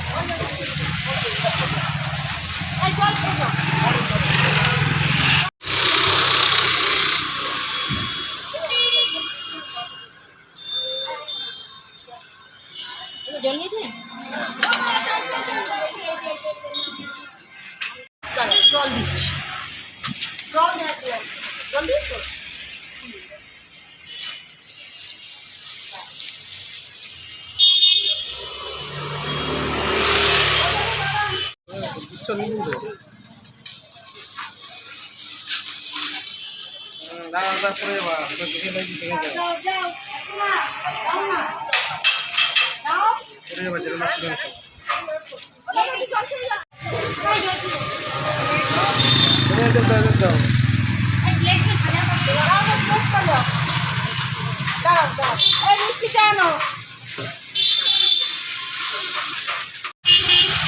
Thank you. এই জল খেয়ে যাও এই জল খেয়ে যাও। এই প্লেটটা সাজা করতে দাও দাও এই মিষ্টিটা আনো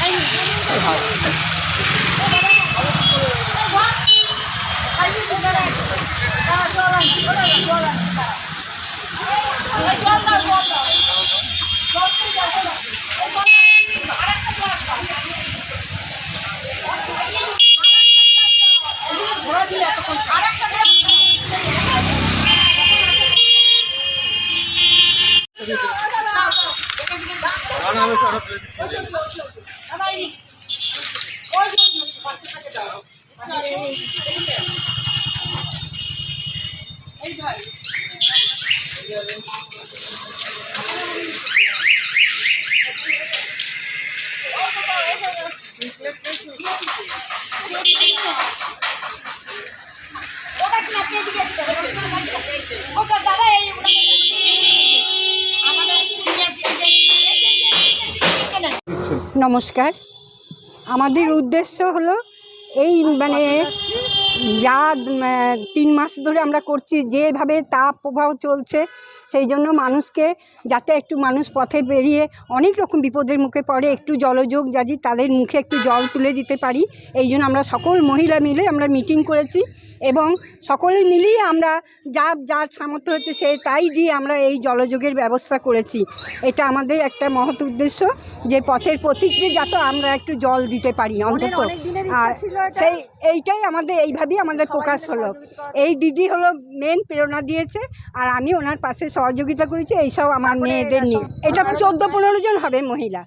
এই নিন। ওটা দাদা এই আমাদের সিনিয়র সিটিজেন নমস্কার। আমাদের উদ্দেশ্য হলো এই মানে যা তিন মাস ধরে আমরা করছি, যেভাবে তাপ প্রবাহ চলছে সেই জন্য মানুষকে যাতে একটু মানুষ পথে বেরিয়ে অনেক রকম বিপদের মুখে পড়ে, একটু জলযোগ যদি তাদের মুখে একটু জল তুলে দিতে পারি, এই জন্য আমরা সকল মহিলা মিলে আমরা মিটিং করেছি এবং সকলে মিলেই আমরা যা, যার সামর্থ্য হচ্ছে সে তাই দিয়ে আমরা এই জলযোগের ব্যবস্থা করেছি। এটা আমাদের একটা মহৎ উদ্দেশ্য। যে পথের প্রতীকে যাতে আমরা একটু জল দিতে পারি অন্তত। আর সেই এইটাই আমাদের এইভাবেই আমাদের প্রকাশ হলো। এই দিদি হলো মেন প্রেরণা দিয়েছে আর আমি ওনার পাশে সহযোগিতা করেছি এইসব আমার মেয়েদের নিয়ে। এটা চোদ্দ পনেরো জন হবে মহিলা।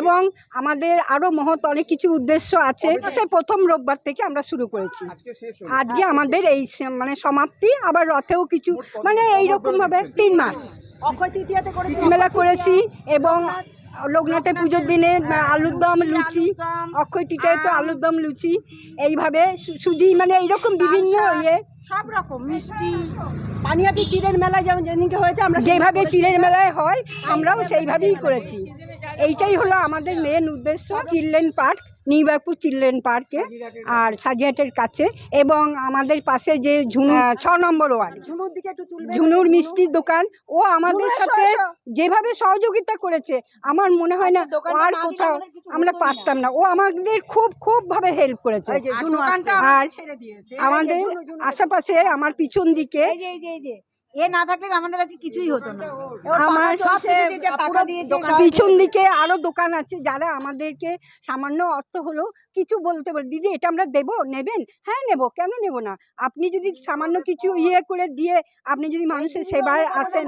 এবং আমাদের আরও মহৎ অনেক কিছু উদ্দেশ্য আছে সে প্রথম রোববার থেকে আমরা শুরু করেছি। আজকে আমাদের এই মানে সমাপ্তি আবার রথেও কিছু মানে এইরকম ভাবে তিন মাস। অক্ষয় তৃতীয়াতে করেছি মেলা করেছি এবং লোকনাথের পুজোর দিনে আহ, আলুর দম লুচি অক্ষয় তৃতীয় তো আলুর দম লুচি এইভাবে সুজি মানে এইরকম বিভিন্ন ইয়ে। সব রকম মিষ্টি পানিয়াটি চিড়ের মেলায় যেমন যেদিনকে হয়েছে আমরা যেভাবে চিড়ের মেলায় হয় আমরাও সেইভাবেই করেছি। এইটাই হলো আমাদের মেন উদ্দেশ্য চিলড্রেন পার্ক নিউবারপুর চিলড্রেন পার্কে আর সাজিয়াটের কাছে এবং আমাদের পাশে যে ঝুনু ছ নম্বর ওয়ার্ড। ঝুনুর দিকে একটু ঝুনুর মিষ্টির দোকান ও আমাদের সাথে যেভাবে সহযোগিতা করেছে আমার মনে হয় না আর কোথাও আমরা পারতাম না। ও আমাদের খুব খুব ভাবে হেল্প করেছে। আর আমাদের। আশেপাশে আমার পিছন দিকে এ না থাকলে আমাদের কাছে কিছুই হতো না। আমার পিছন দিকে আরও দোকান আছে যারা আমাদেরকে সামান্য অর্থ হলো কিছু বলতে পারে। দিদি এটা আমরা দেবো? নেবেন? হ্যাঁ নেব। কেন নেব না? আপনি যদি সামান্য কিছু ইয়ে করে দিয়ে আপনি যদি মানুষের সেবায় আসেন।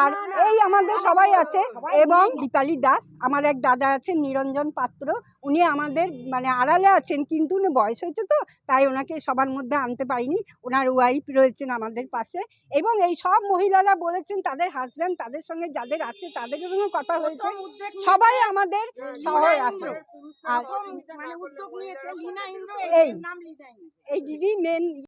আর এই আমাদের সবাই আছে এবং দীপালি দাস আমার এক দাদা আছেন নিরঞ্জন পাত্র। উনি আমাদের মানে আড়ালে আছেন কিন্তু উনি বয়স হয়েছে তো তাই ওনাকে সবার মধ্যে আনতে পারিনি। ওনার ওয়াইফ রয়েছেন আমাদের পাশে। এবং এই সব মহিলারা বলেছেন তাদের হাজব্যান্ড তাদের সঙ্গে যাদের আছে তাদের সঙ্গে কথা হয়েছে। সবাই আমাদের সবাই আছে। আর মানে এই। এই দিদি মেন